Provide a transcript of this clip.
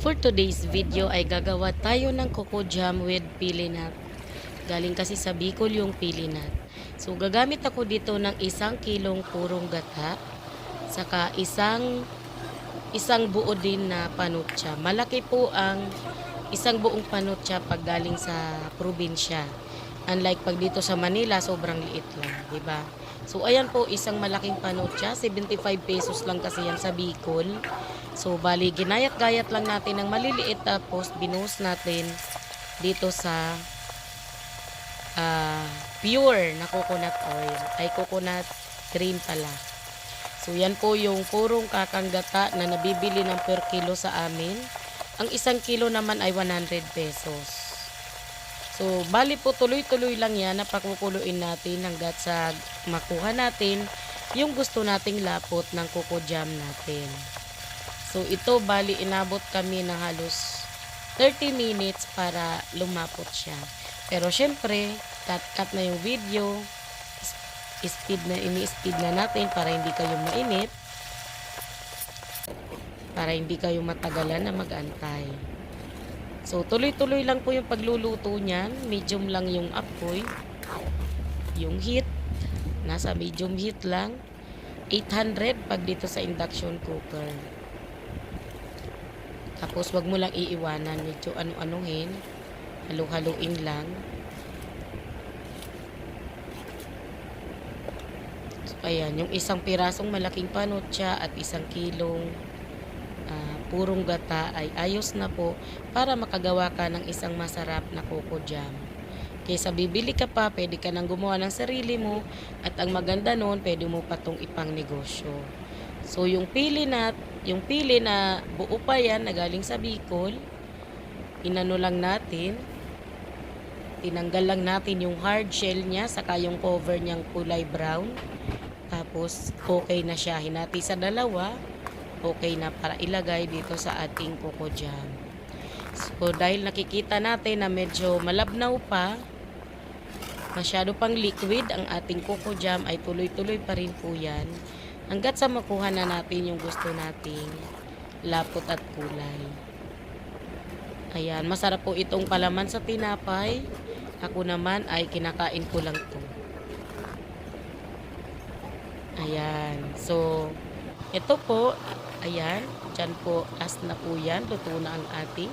For today's video ay gagawa tayo ng coco jam with pili nut. Galing kasi sa Bicol yung pili nut. So gagamit ako dito ng isang kilong purong gata, saka isang isang buo din na panutsa. Malaki po ang isang buong panutsa pag galing sa probinsya. Unlike pag dito sa Manila, sobrang liit lang, di ba? So ayan po, isang malaking panutsa, 75 pesos lang kasi yan sa Bicol. So bali, ginayat-gayat lang natin ng maliliit tapos binuhos natin dito sa ah, pure na coconut oil. Ay coconut cream pala. So yan po yung purong kakanggata na nabibili ng per kilo sa amin. Ang isang kilo naman ay 100 pesos. So, bali po tuloy-tuloy lang yan na pakukuluin natin hanggat sa makuha natin yung gusto nating lapot ng coco jam natin. So, ito bali inabot kami ng halos 30 minutes para lumapot siya. Pero syempre, cut-cut na yung video. Speed na, ini-speed na natin para hindi kayo mainit. Para hindi kayo matagalan na mag-antay. So, tuloy-tuloy lang po yung pagluluto niyan. Medium lang yung apoy. Yung heat, nasa medium heat lang. 800 pag dito sa induction cooker. Tapos, wag mo lang iiwanan. Medyo ano-anuhin. Halu-haluin lang. So, ayan, yung isang pirasong malaking panotsa at isang kilong purong gata ay ayos na po para makagawa ka ng isang masarap na coco jam. Kaysa bibili ka pa, pwede ka nang gumawa ng sarili mo at ang maganda noon, pwede mo pa tong ipang negosyo. So yung pili na, yung pili na buo pa yan na galing sa Bicol, inano lang natin, tinanggal lang natin yung hard shell niya, saka yung cover niyang kulay brown. Tapos okay na siya, hinati sa dalawa, okay na para ilagay dito sa ating coco jam. So, dahil nakikita natin na medyo malabnaw pa, masyado pang liquid ang ating coco jam ay tuloy-tuloy pa rin po yan hanggat sa makuha na natin yung gusto nating lapot at kulay. Ayan, masarap po itong palaman sa tinapay. Ako naman ay kinakain ko lang to. Ayan. So, ito po, ayan, dyan po, as na po yan, luto na ang ating